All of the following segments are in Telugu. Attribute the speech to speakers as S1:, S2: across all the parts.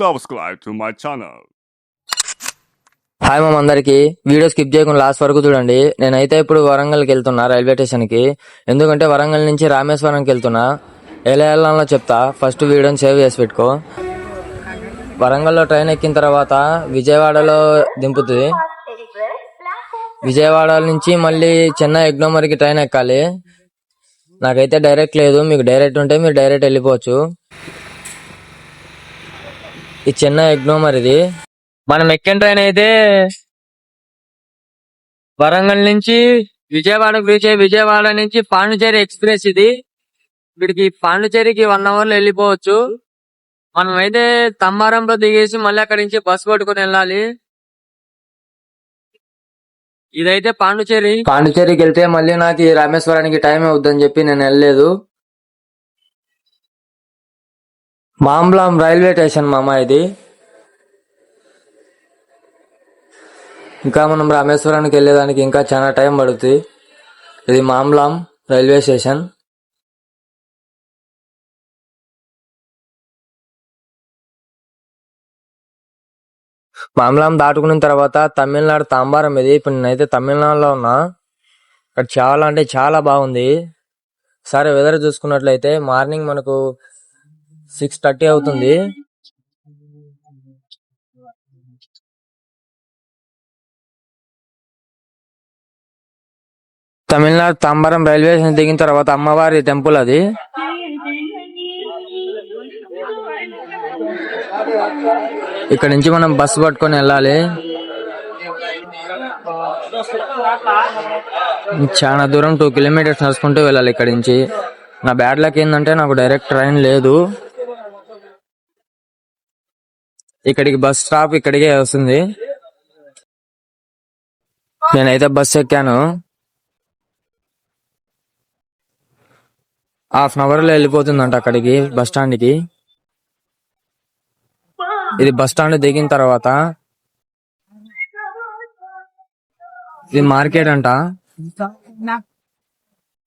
S1: Subscribe to my channel
S2: hi మామ అందరికి. వీడియో స్కిప్ చేయకుండా లాస్ట్ వరకు చూడండి. నేనైతే ఇప్పుడు వరంగల్కి వెళ్తున్నా రైల్వే స్టేషన్కి. ఎందుకంటే వరంగల్ నుంచి రామేశ్వరంకి వెళ్తున్నా. ఎలా వెళ్ళాలో చెప్తా. ఫస్ట్ వీడియోని సేవ్ చేసి పెట్టుకో. వరంగల్లో ట్రైన్ ఎక్కిన తర్వాత విజయవాడలో దింపుతుంది. విజయవాడ నుంచి మళ్ళీ చెన్నై ఎగ్నోమర్కి ట్రైన్ ఎక్కాలి. నాకైతే డైరెక్ట్ లేదు. మీకు డైరెక్ట్ ఉంటే మీరు డైరెక్ట్ వెళ్ళిపోవచ్చు. ఈ చెన్నై ఎగ్నోమర్ ఇది మనం ఎక్కిన ట్రైన్ అయితే వరంగల్ నుంచి విజయవాడకు రీచ్ అయ్యి విజయవాడ నుంచి పాండిచేరి ఎక్స్ప్రెస్ ఇది. వీడికి పాండిచేరికి వన్ అవర్లో వెళ్ళిపోవచ్చు. మనం అయితే తమ్మారంలో దిగేసి మళ్ళీ అక్కడి నుంచి బస్ పట్టుకుని వెళ్ళాలి. ఇదైతే పాండిచేరి పాండిచేరికి వెళ్తే మళ్ళీ నాకు రామేశ్వరానికి టైం అవుద్దని చెప్పి నేను వెళ్ళలేదు. మాంబ్లాం రైల్వే స్టేషన్ మామ ఇది. ఇంకా మనం రామేశ్వరానికి వెళ్ళేదానికి ఇంకా చాలా టైం పడుతుంది ఇది మాంబ్లాం రైల్వే స్టేషన్. మాంబ్లాం దాటుకున్న తర్వాత తమిళనాడు తాంబారం ఇది. ఇప్పుడు నేనైతే తమిళనాడులో ఉన్నా. ఇక్కడ చాలా అంటే చాలా బాగుంది. సరే వెదర్ చూసుకున్నట్లయితే మార్నింగ్ మనకు సిక్స్ థర్టీ అవుతుంది. తమిళనాడు తాంబరం రైల్వే స్టేషన్ దిగిన తర్వాత అమ్మవారి టెంపుల్ అది. ఇక్కడ నుంచి మనం బస్సు పట్టుకొని వెళ్ళాలి. చాలా దూరం టూ కిలోమీటర్స్ నడుచుకుంటూ వెళ్ళాలి ఇక్కడ నుంచి. నా బ్యాడ్ లక్ ఏంటంటే నాకు డైరెక్ట్ ట్రైన్ లేదు. ఇక్కడికి బస్ స్టాప్ ఇక్కడికే వస్తుంది. నేనైతే బస్ ఎక్కాను. హాఫ్ అన్ అవర్లో వెళ్ళిపోతుందంట అక్కడికి బస్ స్టాండ్కి ఇది బస్ స్టాండ్ దిగిన తర్వాత ఇది మార్కెట్ అంట.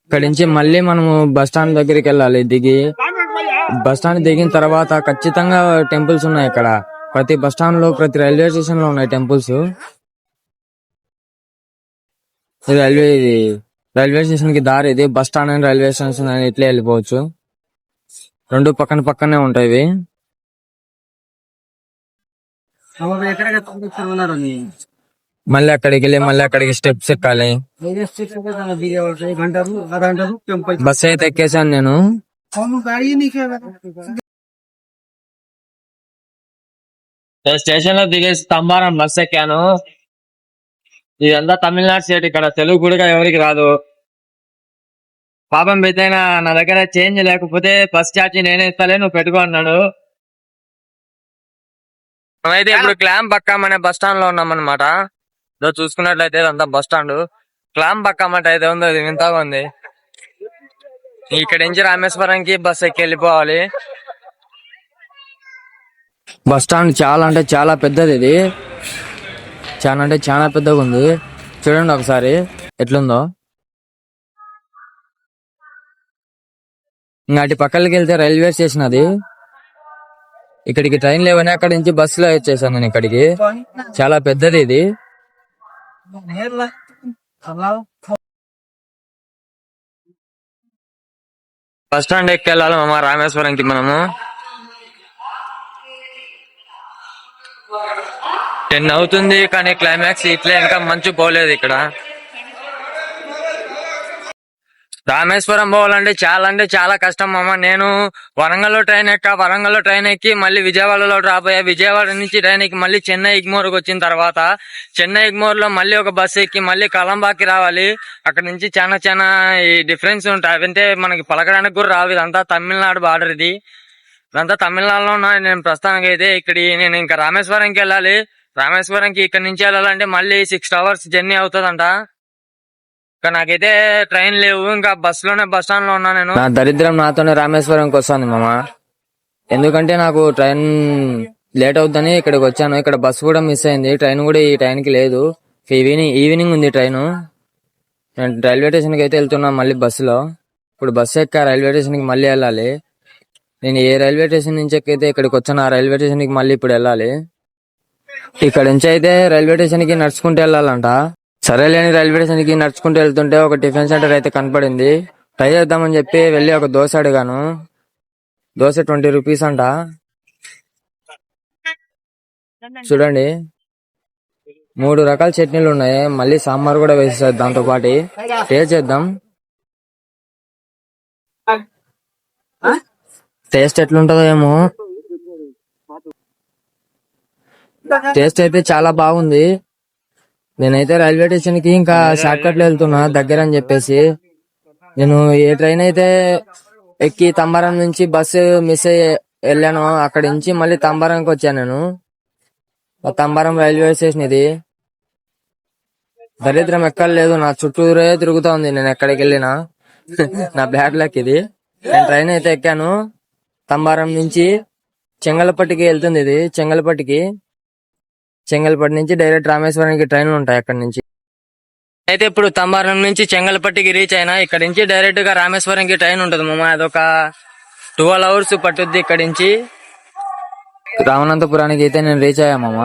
S2: ఇక్కడ నుంచి మళ్ళీ మనము బస్ స్టాండ్ దగ్గరికి వెళ్ళాలి దిగి. బస్ స్టాండ్ దిగిన తర్వాత ఖచ్చితంగా టెంపుల్స్ ఉన్నాయి ఇక్కడ ప్రతి బస్ స్టాండ్లో ప్రతి రైల్వే స్టేషన్లో ఉన్నాయి టెంపుల్స్. రైల్వే ఇది రైల్వే స్టేషన్కి దారి ఇది bus stand and railway station అని ఇట్లే వెళ్ళిపోవచ్చు. రెండు పక్కన పక్కనే ఉంటాయి ఇవి. మళ్ళీ అక్కడికి వెళ్ళి మళ్ళీ అక్కడికి స్టెప్స్ ఎక్కాలి. బస్ అయితే ఎక్కేసాను నేను. స్టేషన్లో దిగేసి స్తంభారం బస్ ఎక్కాను ఇదంతా తమిళనాడు స్టేట్ ఇక్కడ. తెలుగు కూడా ఎవరికి రాదు. పాపం పెద్దయినా నా దగ్గర చేంజ్ లేకపోతే బస్ ఛార్జీ నేనే ఇస్తాలే నువ్వు పెట్టుకో అన్నాడు. మేమైతే ఇప్పుడు క్లామ్ బక్కం అనే బస్ స్టాండ్లో ఉన్నాం అనమాట ఇదో చూసుకున్నట్లయితే ఇదంతా బస్ స్టాండ్. క్లామ్ బక్కం అంటే అయితే ఉందో ఇది వింతగా ఉంది. ఇక్కడ నుంచి రామేశ్వరంకి బస్ ఎక్కి వెళ్ళిపోవాలి. బస్ స్టాండ్ చాలా అంటే చాలా పెద్దది ఇది. చాలా అంటే చాలా పెద్దగా ఉంది. చూడండి ఒకసారి. ఎట్లుందో. ఇంకా అటు పక్కలకి వెళ్తే రైల్వే స్టేషన్ అది. ఇక్కడికి ట్రైన్ లేవని అక్కడి నుంచి బస్సులో వచ్చేసాను నేను ఇక్కడికి. చాలా పెద్దది ఇది. బస్ స్టాండ్ ఎక్కి వెళ్ళాలి మామ రామేశ్వరంకి మనము. టెన్ అవుతుంది కానీ క్లైమాక్స్ ఇట్లా ఇంకా మంచు పోలేదు ఇక్కడ. రామేశ్వరం పోవాలంటే చాలా అంటే చాలా కష్టం అమ్మ. నేను వరంగల్లో ట్రైన్ ఎక్క వరంగల్లో ట్రైన్ ఎక్కి మళ్ళీ విజయవాడలో డ్రాప్ అయ్యా. విజయవాడ నుంచి ట్రైన్ ఎక్కి మళ్ళీ చెన్నై ఇగ్మోర్కి వచ్చిన తర్వాత చెన్నై ఇగ్మోర్లో మళ్ళీ ఒక బస్సు ఎక్కి మళ్ళీ కలంబాకి రావాలి. అక్కడ నుంచి చాలా చాలా ఈ డిఫరెన్స్ ఉంటాయి. అవంటే మనకి పలకడానికి కూడా రావు. ఇదంతా తమిళనాడు బార్డర్ ఇది. ఇదంతా తమిళనాడులో ఉన్నాయి. నేను ప్రస్తుతానికి అయితే ఇక్కడ నేను ఇంకా రామేశ్వరంకి వెళ్ళాలి. రామేశ్వరంకి ఇక్కడ నుంచి వెళ్ళాలంటే మళ్ళీ సిక్స్ అవర్స్ జర్నీ అవుతుందంట. ఇంకా నాకైతే ట్రైన్ లేవు ఇంకా బస్సులోనే బస్ స్టాండ్లో ఉన్నా నేను. నా దరిద్రం నాతోనే రామేశ్వరంకి వస్తాను మామ. ఎందుకంటే నాకు ట్రైన్ లేట్ అవుతుందని ఇక్కడికి వచ్చాను. ఇక్కడ బస్సు కూడా మిస్ అయింది. ట్రైన్ కూడా ఈ టైంకి లేదు. ఈవినింగ్ ఈవినింగ్ ఉంది ట్రైన్ నేను రైల్వే స్టేషన్కి అయితే వెళ్తున్నా మళ్ళీ బస్సులో ఇప్పుడు బస్సు ఎక్క రైల్వే స్టేషన్కి మళ్ళీ వెళ్ళాలి. నేను ఏ రైల్వే స్టేషన్ నుంచి ఎక్కైతే ఇక్కడికి వచ్చాను ఆ రైల్వే స్టేషన్కి మళ్ళీ ఇప్పుడు వెళ్ళాలి. ఇక్కడ నుంచి అయితే రైల్వే స్టేషన్కి నడుచుకుంటూ వెళ్ళాలంట. సరేలేని రైల్వే స్టేషన్కి నడుచుకుంటూ వెళ్తుంటే ఒక టిఫిన్ సెంటర్ అయితే కనపడింది. ట్రై చేద్దామని చెప్పి వెళ్ళి ఒక దోశ అడిగాను. దోశ ట్వంటీ రూపీస్ అంట. చూడండి. మూడు రకాల చట్నీలు ఉన్నాయి. మళ్ళీ సాంబార్ కూడా వేసేసారు దాంతో పాటు. టేస్ట్ చేద్దాం. టేస్ట్ ఎట్లుంటుందో ఏమో. టేస్ట్ అయితే చాలా బాగుంది. నేనైతే రైల్వే స్టేషన్కి ఇంకా షార్ట్ కట్లో వెళ్తున్నా దగ్గర అని చెప్పేసి. నేను ఏ ట్రైన్ అయితే ఎక్కి తంబారం నుంచి బస్సు మిస్ అయ్యి వెళ్ళాను అక్కడి నుంచి మళ్ళీ తంబారంకి వచ్చాను నేను. తంబారం రైల్వే స్టేషన్ ఇది. దరిద్రం ఎక్కలేదు నా చుట్టూరే తిరుగుతా ఉంది. నేను ఎక్కడికి వెళ్ళినా. నా బ్యాడ్ లక్ ఇది. నేను ట్రైన్ అయితే ఎక్కాను. తంబారం నుంచి చెంగలపట్టికి వెళ్తుంది ఇది చెంగలపట్టికి. చెంగల్పట్టి నుంచి డైరెక్ట్ రామేశ్వరానికి ట్రైన్లు ఉంటాయి అక్కడి నుంచి. అయితే ఇప్పుడు తంబారం నుంచి చెంగల్పట్టికి రీచ్ అయినా ఇక్కడ నుంచి డైరెక్ట్గా రామేశ్వరంకి ట్రైన్ ఉంటుంది మామ. అదొక ట్వెల్వ్ అవర్స్ పట్టుద్ది ఇక్కడ నుంచి. రామనంతపురానికి అయితే నేను రీచ్ అయ్యా మామ.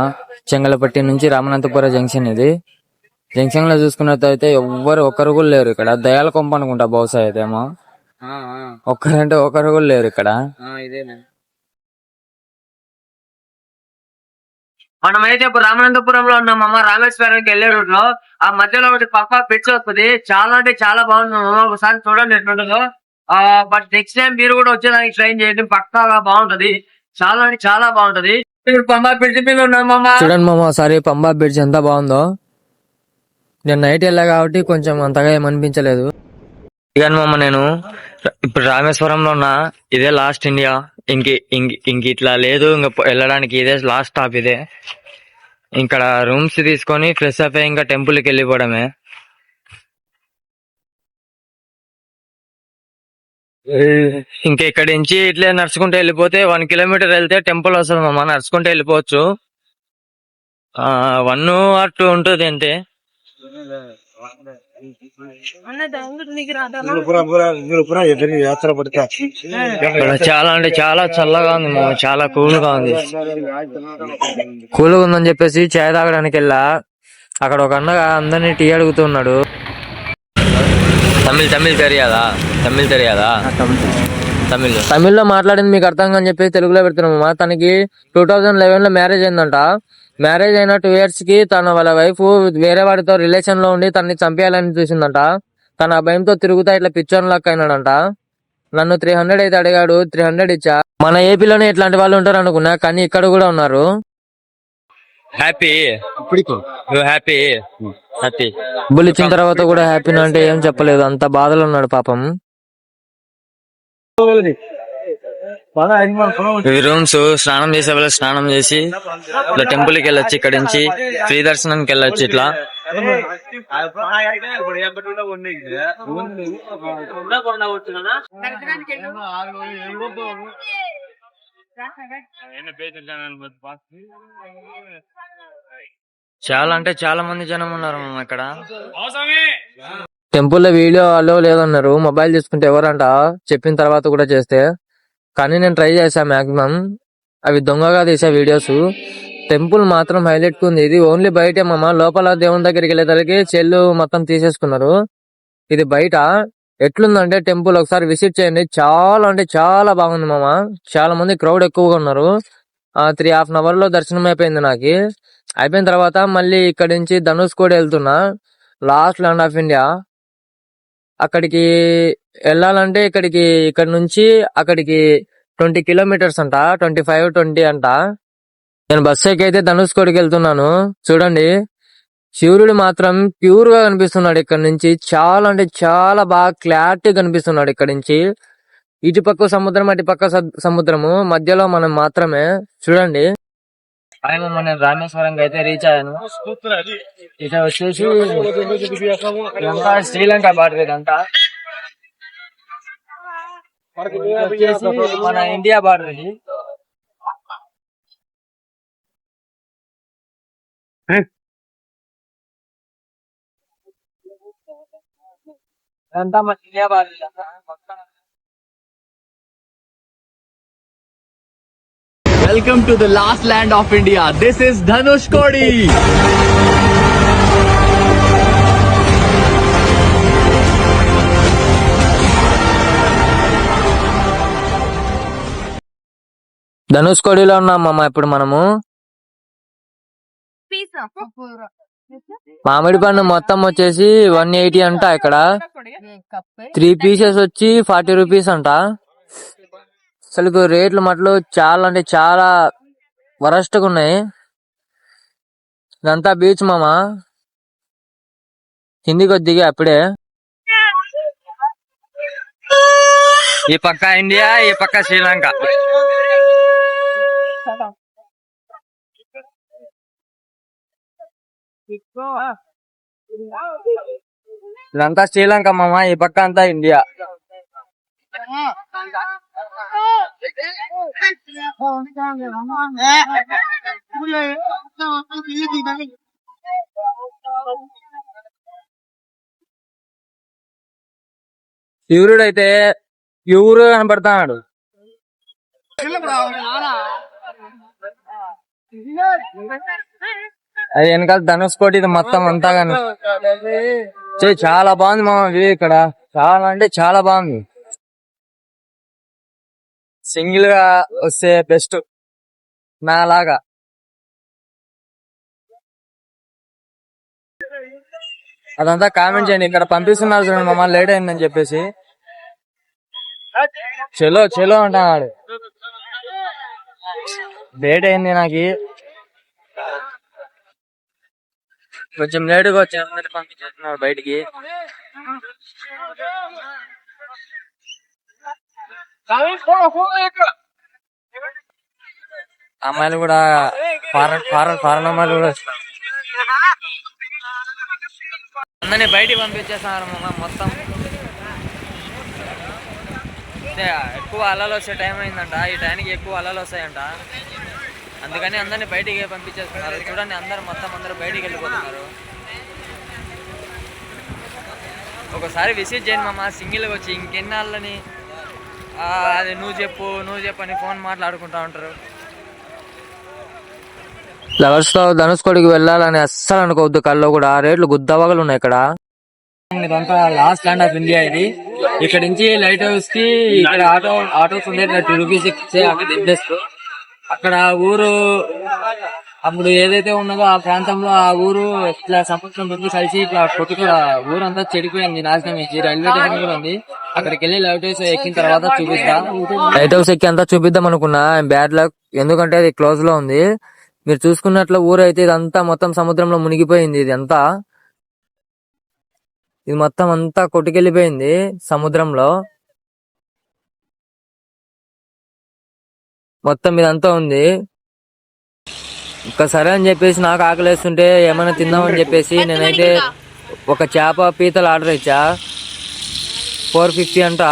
S2: చెంగలపట్టి నుంచి రామనంతపుర జంక్షన్ ఇది. జంక్షన్లో చూసుకున్నట్టయితే ఎవ్వరు ఒక్కరు కూడా లేరు ఇక్కడ. దయాల కొంప అనుకుంటా బహుశా అయితే ఏమో ఒక్కరంటే ఒకరు కూడా లేరు ఇక్కడ. మనమైతే ఇప్పుడు రామనంతపురంలో ఉన్నామమ్మ రామేశ్వరానికి వెళ్ళే రూట్లో ఆ మధ్యలో ఒకటి పక్క పిచ్ వస్తుంది. చాలా అంటే చాలా బాగుంది. ఒకసారి చూడండి ఎట్లుంటుందో. ఆ బట్ నెక్స్ట్ టైం మీరు కూడా వచ్చేదానికి ట్రైన్ చేయండి. పక్కాగా బాగుంటది. చాలా అంటే చాలా బాగుంటది. పంబా బ్రిడ్జ్ మీద ఉన్నాం చూడండి మామ సారి పంబా బ్రిడ్జ్ ఎంత బాగుందో. నేను నైట్ వెళ్ళా కాబట్టి కొంచెం అంతగా ఏమనిపించలేదు. ఇక మామ నేను ఇప్పుడు రామేశ్వరంలో ఉన్నా ఇదే లాస్ట్ ఇండియా ఇంక ఇంక ఇంక ఇట్లా లేదు ఇంక వెళ్ళడానికి ఇదే లాస్ట్ స్టాప్ ఇదే. ఇక్కడ రూమ్స్ తీసుకొని ఫ్రెష్ అప్ అయ్యి ఇంకా టెంపుల్కి వెళ్ళిపోవడమే. ఇంకా ఇక్కడి నుంచి ఇట్లే నడుచుకుంటూ వెళ్ళిపోతే వన్ కిలోమీటర్ వెళ్తే టెంపుల్ వస్తుంది మామ నడుచుకుంటూ వెళ్ళిపోవచ్చు. వన్ ఆర్ టూ ఉంటుంది అంతే. ఇక్కడ చాలా అంటే చాలా చల్లగా ఉంది మామ చాలా కూల్గా ఉంది. కూల్గా ఉందని చెప్పేసి చాయ్ తాగడానికి వెళ్ళా. అక్కడ ఒక అన్న అందరినీ టీ అడుగుతున్నాడు. తమిళ్ తమిళ్ తెలియదా? తమిళ్ తెలియదా? తమిళ్. తమిళ్ళో మాట్లాడింది మీకు అర్థం కానీ చెప్పి తెలుగులో పెడుతున్నామమ్మా తనకి టూ థౌజండ్ లెవెన్లో మ్యారేజ్ అయిందంట. మ్యారేజ్ అయిన టూ ఇయర్స్కి తన వాళ్ళ వైఫ్ వేరే వాడితో రిలేషన్లో ఉండి తనని చంపేయాలని చూసిందంట తన భయంతో తిరుగుతా ఇట్లా పిచ్చర్ లక్ అయినాడంట నన్ను త్రీ హండ్రెడ్ అయితే అడిగాడు త్రీ హండ్రెడ్ ఇచ్చా మన ఏపీలోనే ఇట్లాంటి వాళ్ళు ఉంటారు అనుకున్నా కానీ ఇక్కడ కూడా ఉన్నారు హ్యాపీ హ్యాపీ హ్యాపీ డబ్బులు ఇచ్చిన తర్వాత కూడా హ్యాపీ అంటే ఏం చెప్పలేదు అంత బాధలో ఉన్నాడు పాపం ఇవి రూమ్స్ స్నానం చేసే వాళ్ళు స్నానం చేసి ఇట్లా టెంపుల్కి వెళ్ళొచ్చు ఇక్కడ నుంచి ఫ్రీ దర్శనానికి వెళ్ళొచ్చు ఇట్లా. చాలా అంటే చాలా మంది జనం ఉన్నారు మనం ఇక్కడ. టెంపుల్లో వీడియో అలో లేదన్నారు మొబైల్ తీసుకుంటే ఎవరంట? చెప్పిన తర్వాత కూడా చేస్తే. కానీ నేను ట్రై చేశా మాక్సిమం. అవి దొంగగా తీసే వీడియోస్. టెంపుల్ మాత్రం హైలైట్ ఉంది. ఇది ఓన్లీ బయటే మామ. లోపల దేవుని దగ్గరికి వెళ్ళేసరికి చెల్లు మొత్తం తీసేసుకున్నారు. ఇది బయట. ఎట్లుందంటే టెంపుల్ ఒకసారి విజిట్ చేయండి. చాలా అంటే చాలా బాగుంది మామ. చాలా మంది క్రౌడ్ ఎక్కువగా ఉన్నారు. ఆ త్రీ హాఫ్ అన్ అవర్లో దర్శనం అయిపోయింది నాకు. అయిపోయిన తర్వాత మళ్ళీ ఇక్కడి నుంచి ధనుష్ కూడా వెళ్తున్నా. Last land of India. అక్కడికి వెళ్ళాలంటే ఇక్కడికి ఇక్కడ నుంచి అక్కడికి ట్వంటీ కిలోమీటర్స్ అంట ట్వంటీ ఫైవ్ ట్వంటీ అంట. నేను బస్ ఎక్కి అయితే ధనుష్ కోడికి వెళ్తున్నాను. చూడండి. సూర్యుడు మాత్రం ప్యూర్గా కనిపిస్తున్నాడు ఇక్కడ నుంచి. చాలా అంటే చాలా బాగా క్లారిటీ కనిపిస్తున్నాడు ఇక్కడ నుంచి. ఇటు పక్క సముద్రం అటు పక్క స- సముద్రము. మధ్యలో మనం మాత్రమే చూడండి. ఆయన నేను రామేశ్వరం అయితే రీచ్ అయ్యాను. ఇట వచ్చేసి శ్రీలంక బార్డర్ ఇదంతా ఇది వచ్చేసి మన ఇండియా బార్డర్ ఇది ఇదంతా మన ఇండియా బార్డర్ ఇదంతా. పక్కన
S3: Welcome to the last land of India. This is Dhanush Kodi.
S2: ధనుష్కోడిలో ఉన్నాం మామ ఇప్పుడు మనము. మామిడి పండు మొత్తం వచ్చేసి వన్ ఎయిటీ అంట ఇక్కడ. త్రీ పీసెస్ వచ్చి ఫార్టీ రూపీస్ అంట. అసలు రేట్లు మట్లు చాలా అంటే చాలా వరస్ట్గా ఉన్నాయి. ఇదంతా బీచ్ మామ. కిందికి వచ్చి దిగా అప్పుడే. ఈ పక్క ఇండియా ఈ పక్క శ్రీలంక. ఇదంతా శ్రీలంక మామ ఈ పక్క అంతా ఇండియా. శివుడు అయితే ఎవరు కనపడతాడు. అది వెనకాల ధనుష్కోటి ఇది మొత్తం అంతా కానీ చాలా బాగుంది మామ వ్యూ ఇక్కడ. చాలా అంటే చాలా బాగుంది. సింగిల్గా వస్తే బెస్ట్. నాలాగా. అదంతా కామెంట్ చేయండి. ఇక్కడ పంపిస్తున్నారు చూడండి మామ లేట్ అయిందని చెప్పేసి. చలో చలో అంటున్నాడు. లేట్ అయింది నాకు. కొంచెం లేటుగా వచ్చి అందరిని పంపించేస్తున్నారు బయటికి. అమ్మాయిలు కూడా ఫారెన్ ఫారెన్ ఫారెన్ అమ్మాయిలు కూడా అందరిని బయటికి పంపించేస్తున్నారు మొత్తం. ఎక్కువ అలలు వచ్చే టైం అయిందంట ఈ టైంకి ఎక్కువ అలలు వస్తాయంట. అందుకని అందరిని బయటికి పంపించేస్తున్నారు. చూడండి అందరు మొత్తం అందరూ బయటికి వెళ్ళిపోతున్నారు. ఒకసారి విజిట్ చేయండి మామ సింగిల్గా వచ్చి ఇంకెన్నాళ్ళని? ఆ, అది నువ్వు చెప్పు నువ్వు చెప్పు అని ఫోన్ మాట్లాడుకుంటా ఉంటారు. లవర్స్తో ధనుష్కోడికి వెళ్ళాలని అస్సలు అనుకోవద్దు కల్లో కూడా రేట్లు గుద్దవగలు ఉన్నాయి ఇక్కడ. ఇదంతా లాస్ట్ ల్యాండ్ ఆఫ్ ఇండియా ఇది. ఇక్కడ నుంచి లైట్ హౌస్కి ఇక్కడ ఆటో ఆటోస్ ఉండే టూ రూపీస్ ఇచ్చే అక్కడ దింపేస్తూ అక్కడ ఊరు అప్పుడు ఏదైతే ఉన్నదో ఆ ప్రాంతంలో ఆ ఊరు ఇట్లా సముద్రం ముందు కలిసి ఇట్లా కొట్టుకుని ఊరంతా చెడిపోయింది నాశనం ఇచ్చి రైల్వే స్టేషన్ కూడా ఉంది. అక్కడికి వెళ్ళి లైట్ హౌస్ ఎక్కిన తర్వాత చూపిస్తా లైట్ హౌస్ ఎక్కి అంతా చూపిద్దాం అనుకున్నా. Bad luck. ఎందుకంటే అది క్లోజ్లో ఉంది. మీరు చూసుకున్నట్లు ఊరు అయితే ఇదంతా మొత్తం సముద్రంలో మునిగిపోయింది. ఇది అంతా ఇది మొత్తం అంతా కొట్టుకెళ్ళిపోయింది సముద్రంలో. మొత్తం ఇదంతా ఉంది. ఇంకా సరే అని చెప్పేసి నాకు ఆకలేస్తుంటే ఏమైనా తిందామని చెప్పేసి నేనైతే ఒక చేప పీతలు ఆర్డర్ ఇచ్చా. ఫోర్ ఫిఫ్టీ అంట.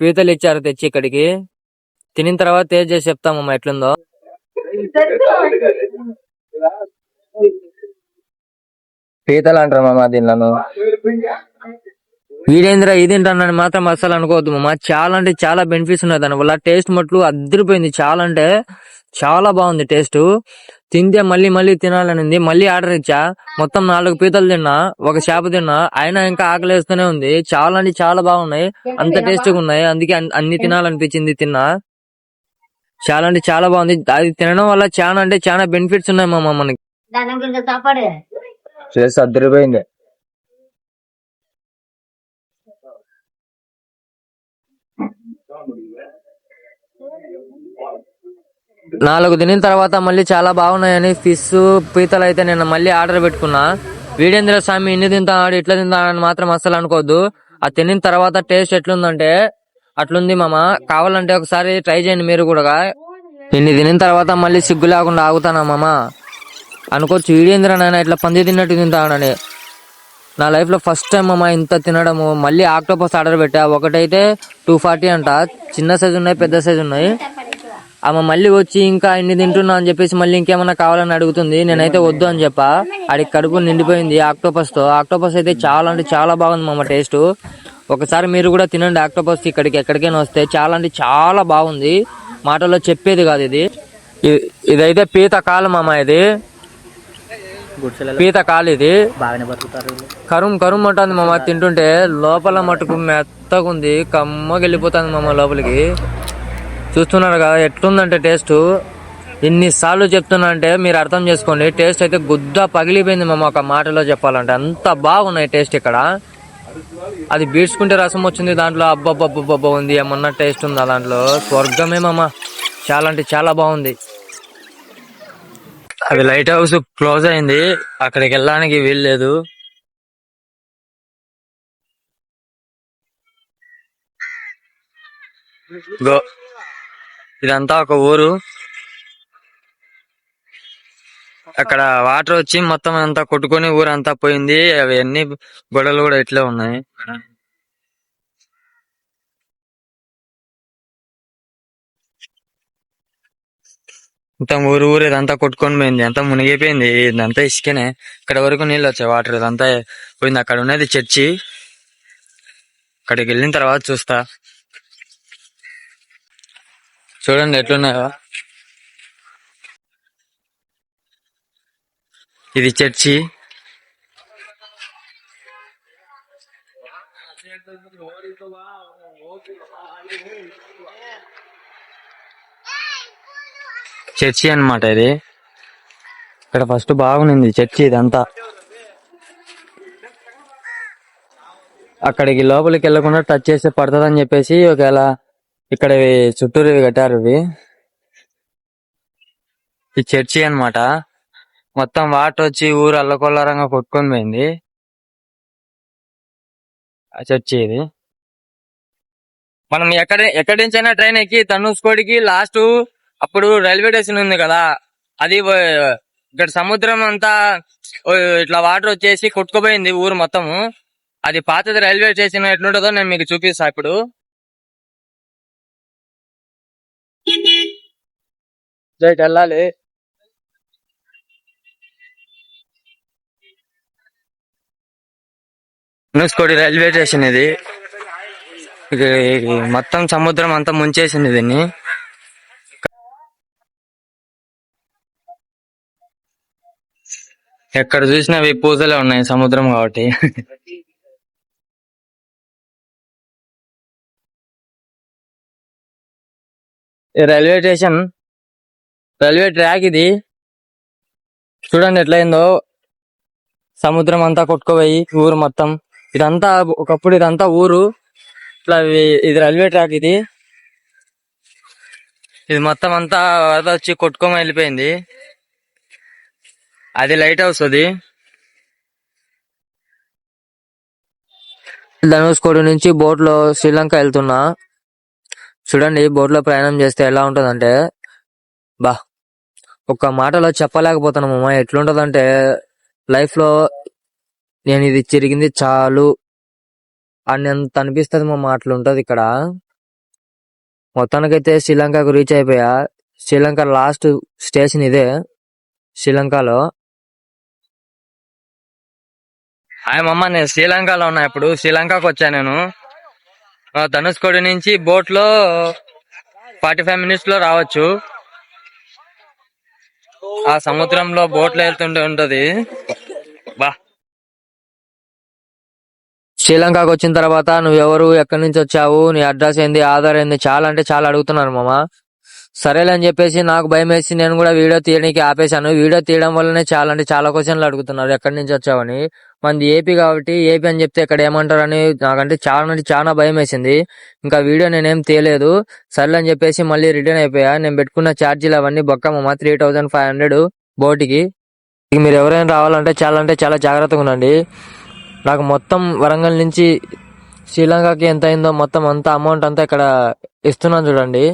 S2: పీతలు ఇచ్చారు తెచ్చి ఇక్కడికి. తినిన తర్వాత టేస్ట్ చేసి చెప్తామమ్మా ఎట్లుందో. పీతలు అంటారు మామ దీనిలో వీడేంద్ర ఇది తింటానని మాత్రం అసలు అనుకోవద్దు మామ. చాలా అంటే చాలా బెనిఫిట్స్ ఉన్నాయి దాని వల్ల టేస్ట్ మట్లు అద్దరిపోయింది చాలా అంటే చాలా బాగుంది టేస్ట్ తింటే మళ్ళీ మళ్ళీ తినాలని ఉంది మళ్ళీ ఆర్డర్ ఇచ్చా. మొత్తం నాలుగు పీతలు తిన్నా ఒక చేప తిన్నా అయినా ఇంకా ఆకలేస్తూనే ఉంది. చాలా అంటే చాలా బాగున్నాయి. అంత టేస్ట్గా ఉన్నాయి. అందుకే అన్- అన్ని తినాలనిపించింది తిన్నా. చాలా అంటే చాలా బాగుంది. అది తినడం వల్ల చాలా అంటే చాలా బెనిఫిట్స్ ఉన్నాయి మామ మనకి. చేసి అద్దరిపోయింది నాలుగు తినిన తర్వాత మళ్ళీ చాలా బాగున్నాయని ఫిష్ పీతలు అయితే నేను మళ్ళీ ఆర్డర్ పెట్టుకున్నా. వీడేంద్ర స్వామి ఇన్ని తింటాడు ఇట్లా తింటాడని మాత్రం అస్సలు అనుకోవద్దు ఆ తినిన తర్వాత టేస్ట్ ఎట్లుందంటే అట్లుంది మామ. కావాలంటే ఒకసారి ట్రై చేయండి మీరు కూడా. ఇన్ని తినిన తర్వాత మళ్ళీ సిగ్గు లేకుండా ఆగుతానా మామ? అనుకోవచ్చు వీడేంద్ర నాయన ఇట్లా పంది తిన్నట్టు తింటాడని నా లైఫ్లో ఫస్ట్ టైం అమ్మ ఇంత తినడము. మళ్ళీ ఆక్టోపస్ ఆర్డర్ పెట్టా. ఒకటైతే టూ ఫార్టీ అంట. చిన్న సైజు ఉన్నాయి పెద్ద సైజు ఉన్నాయి. ఆమె మళ్ళీ వచ్చి ఇంకా ఇన్ని తింటున్నా అని చెప్పేసి మళ్ళీ ఇంకేమన్నా కావాలని అడుగుతుంది. నేనైతే వద్దు అని చెప్పా. ఆడికి కడుపు నిండిపోయింది ఆక్టోపస్తో. ఆక్టోపస్ అయితే చాలా అంటే చాలా బాగుంది మామ టేస్ట్. ఒకసారి మీరు కూడా తినండి ఆక్టోపస్ ఇక్కడికి ఎక్కడికైనా వస్తే. చాలా అంటే చాలా బాగుంది. మాటల్లో చెప్పేది కాదు ఇది. ఇదైతే పీత కాలం అమ్మ ఇది. పీత కాలు ఇది. కరుం కరుం ఉంటుంది మామ తింటుంటే. లోపల మటుకు మెత్తగా ఉంది కమ్మగా వెళ్ళిపోతుంది మామ లోపలికి. చూస్తున్నారు కదా ఎట్లుందంటే టేస్ట్? ఇన్నిసార్లు చెప్తున్నా అంటే మీరు అర్థం చేసుకోండి టేస్ట్ అయితే గుద్ద పగిలిపోయింది మామ ఒక మాటలో చెప్పాలంటే. అంత బాగున్నాయి టేస్ట్ ఇక్కడ. అది బీడ్చుకుంటే రసం వచ్చింది దాంట్లో అబ్బబ్బబ్బబ్బ ఉంది ఏమన్నా టేస్ట్ ఉందా దాంట్లో? స్వర్గమే మమ్మ చాలా అంటే చాలా బాగుంది. అది లైట్ హౌస్ క్లోజ్ అయింది అక్కడికి వెళ్ళడానికి వీల్లేదు గో ఇదంతా ఒక ఊరు. అక్కడ వాటర్ వచ్చి మొత్తం అంతా కొట్టుకొని ఊరంతా పోయింది. అవి అన్ని గొడవలు కూడా ఇట్లే ఉన్నాయి. మొత్తం ఊరు ఊరు ఇదంతా కొట్టుకొని పోయింది. అంతా మునిగిపోయింది. ఇదంతా ఇసుకనే. ఇక్కడ వరకు నీళ్ళు వచ్చాయి. వాటర్ ఇదంతా పోయింది. అక్కడ ఉన్నది చర్చి. అక్కడికి వెళ్ళిన తర్వాత చూస్తా. చూడండి ఎట్లున్నాయో. ఇది చర్చి. చర్చి అన్నమాట ఇది. ఇక్కడ ఫస్ట్ బాగుంది చర్చి ఇదంతా. అక్కడికి లోపలికి వెళ్ళకుండా టచ్ చేస్తే పడుతుందని చెప్పేసి ఒకవేళ ఇక్కడ చుట్టూరు కట్టారు ఇవి. ఈ చర్చి అన్నమాట. మొత్తం వాటర్ వచ్చి ఊరు అల్లకొల్లారంగా కొట్టుకొని పోయింది. ఆ చర్చి ఇది. మనం ఎక్కడ ఎక్కడి నుంచైనా ట్రైన్ ఎక్కి తనుసుకోడికి లాస్ట్ అప్పుడు రైల్వే స్టేషన్ ఉంది కదా. అది ఇక్కడ సముద్రం అంతా ఇట్లా వాటర్ వచ్చేసి కొట్టుకుపోయింది ఊరు మొత్తము. అది పాతది రైల్వే స్టేషన్ ఎట్లుంటుందో నేను మీకు చూపిస్తా ఇప్పుడు. జైట్ వెళ్ళాలి. ధనుష్కోడి రైల్వే స్టేషన్ ఇది. ఇది మొత్తం సముద్రం అంతా ముంచేసింది దీన్ని. ఎక్కడ చూసినా అవి పూజలే ఉన్నాయి సముద్రం కాబట్టి. రైల్వే స్టేషన్ రైల్వే ట్రాక్ ఇది. చూడండి ఎట్లయిందో. సముద్రం అంతా కొట్టుకుపోయి ఊరు మొత్తం. ఇదంతా ఒకప్పుడు ఇదంతా ఊరు. ఇట్లా ఇది రైల్వే ట్రాక్ ఇది. ఇది మొత్తం అంతా వరద వచ్చి కొట్టుకోమని వెళ్ళిపోయింది. అది లైట్ హౌస్ అది. ధనుష్కోడి నుంచి బోట్లో శ్రీలంక వెళ్తున్నా. చూడండి బోట్లో ప్రయాణం చేస్తే ఎలా ఉంటుందంటే బా ఒక మాటలో చెప్పలేకపోతున్నాం అమ్మా ఎట్లుంటదంటే లైఫ్లో నేను ఇది చిరిగింది చాలు అని ఎంత అనిపిస్తుంది మా మాటలు ఉంటది ఇక్కడ. మొత్తానికైతే శ్రీలంకకు రీచ్ అయిపోయా. శ్రీలంక లాస్ట్ స్టేషన్ ఇదే శ్రీలంకలో. హాయ్ మమ్మ నేను శ్రీలంకలో ఉన్నా ఇప్పుడు. శ్రీలంకకు వచ్చా నేను. ధనుష్కోడి నుంచి బోట్లో ఫార్టీ ఫైవ్ మినిట్స్లో రావచ్చు. ఆ సముద్రంలో బోట్లు వెళ్తుంటే ఉంటది. బా. శ్రీలంకకు వచ్చిన తర్వాత నువ్వు ఎవరు ఎక్కడి నుంచి వచ్చావు నీ అడ్రస్ ఏంది ఆధార్ ఏంది చాలా అంటే చాలా అడుగుతున్నారు మామ. సరేలే అని చెప్పేసి నాకు భయం వేసి నేను కూడా వీడియో తీయడానికి ఆపేశాను. వీడియో తీయడం వల్లనే చాలా అంటే చాలా క్వశ్చన్లు అడుగుతున్నారు. ఎక్కడి నుంచి వచ్చావని. మంది ఏపీ కాబట్టి ఏపీ అని చెప్తే ఇక్కడ ఏమంటారని నాకంటే చాలా అంటే చాలా భయం వేసింది ఇంకా వీడియో నేనేం తీయలేదు. సర్లే అని చెప్పేసి మళ్ళీ రిటర్న్ అయిపోయా. నేను పెట్టుకున్న ఛార్జీలు అవన్నీ బొక్కమ్మ త్రీ థౌజండ్ ఫైవ్ హండ్రెడ్ బోటికి. మీరు ఎవరైనా రావాలంటే చాలా అంటే చాలా జాగ్రత్తగా ఉండండి. నాకు మొత్తం వరంగల్ నుంచి శ్రీలంకకి ఎంత అయిందో మొత్తం అంతా అమౌంట్ అంతా ఇక్కడ ఇస్తున్నాను చూడండి.